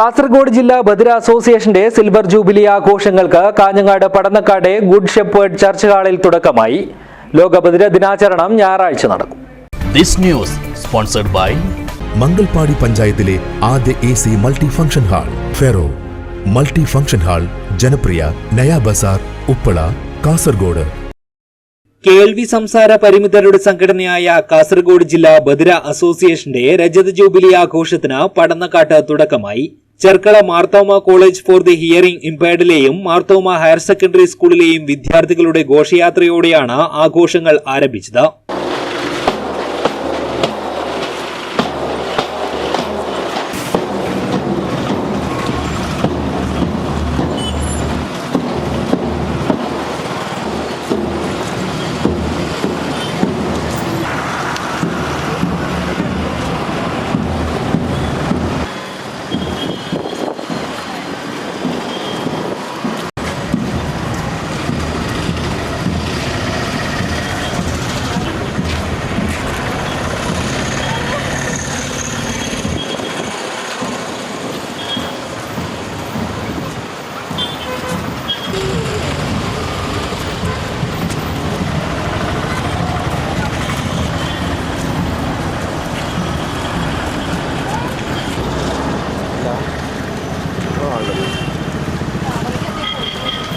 കാസർഗോഡ് ജില്ലാ ബദിര അസോസിയേഷന്റെ silver jubilee ആഘോഷങ്ങൾക്ക് Kanhangad Padannakkad good shepherd church ഹാളിൽ തുടക്കമായി. ലോക ബദിര ദിനാചരണം ഞായറാഴ്ച നടക്കും. This news sponsored by Mangalpady പഞ്ചായത്തിലെ ആദ്യ A C multi function hall ferro. Multi function hall ജനപ്രിയ നയാ ബസാർ ഉപ്പള കാസർഗോഡ്. കേൾവി സംസാര പരിമിതരുടെ സംഘടനയായ കാസർഗോഡ് ജില്ലാ ബദിര അസോസിയേഷന്റെ രജത ജൂബിലി ആഘോഷത്തിന് പടന്നക്കാട്ട് തുടക്കമായി. Cherkala Marthoma college for the hearing ഇംപയർഡിലെയും Marthoma higher secondary സ്കൂളിലെയും വിദ്യാർത്ഥികളുടെ ഘോഷയാത്രയോടെയാണ് ആഘോഷങ്ങൾ ആരംഭിച്ചത്.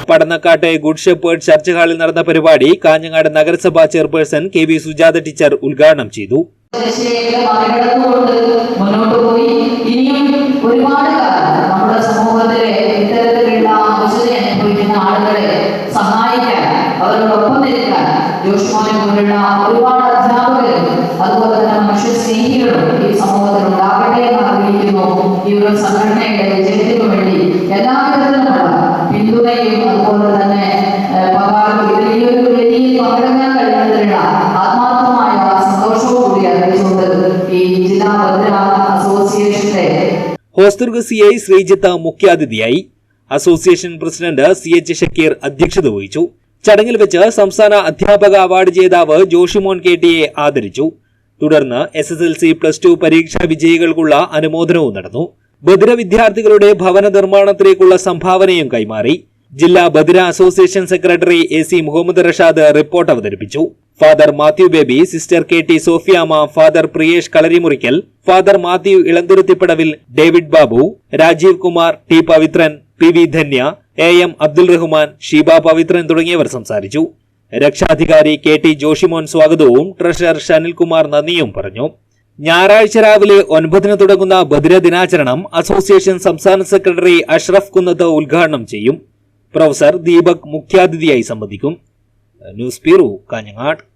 പടന്നക്കാട്ടെ ഗുഡ് ഷെപ്പേർഡ് ചർച്ച് ഹാളിൽ നടന്ന പരിപാടി കാഞ്ഞങ്ങാട് നഗരസഭാ chairperson K V Sujatha teacher ഉദ്ഘാടനം ചെയ്തു. മുന്നോട്ട് കാലം നമ്മുടെ സമൂഹത്തിലെ ആളുകളെ സഹായിക്കാൻ അവരോടൊപ്പം നിൽക്കാൻ സംഘടനയുടെ വിജയത്തിനു വേണ്ടി എല്ലാവിധത്തിലുമുള്ള പിന്തുണയും ഹോസ്ദുർഗ് സി ഐ ശ്രീജിത്ത് മുഖ്യാതിഥിയായി. Association president C H Shakir അധ്യക്ഷത വഹിച്ചു. ചടങ്ങിൽ വെച്ച് സംസ്ഥാന അധ്യാപക അവാർഡ് ജേതാവ് ജോഷിമോൻ കെ ടിയെ ആദരിച്ചു. തുടർന്ന് S S L C plus two പരീക്ഷാ വിജയികൾക്കുള്ള അനുമോദനവും നടന്നു. ബദിര വിദ്യാർത്ഥികളുടെ ഭവന നിർമ്മാണത്തിലേക്കുള്ള സംഭാവനയും കൈമാറി. ജില്ലാ Badira association secretary A C Muhammad Rashad report അവതരിപ്പിച്ചു. Father Mathew Baby sister K T Sophiyama father Priyesh Kalarimurickal father Mathew Elanthuruthippadavil David Babu Rajeev Kumar T Pavithran P V Dhanya A M Abdul Rahman Sheeba Pavithran തുടങ്ങിയവർ സംസാരിച്ചു. രക്ഷാധികാരി K T Joshimon സ്വാഗതവും treasurer Shanilkumar നന്ദിയും പറഞ്ഞു. ഞായറാഴ്ച രാവിലെ ഒൻപതിന് തുടങ്ങുന്ന ബദിര ദിനാചരണം അസോസിയേഷൻ സംസ്ഥാന സെക്രട്ടറി അഷ്റഫ് കുന്നത്ത് ഉദ്ഘാടനം ചെയ്യും. പ്രൊഫസർ ദീപക് മുഖ്യാതിഥിയായി സംബന്ധിക്കും. News bureau Kanhangad.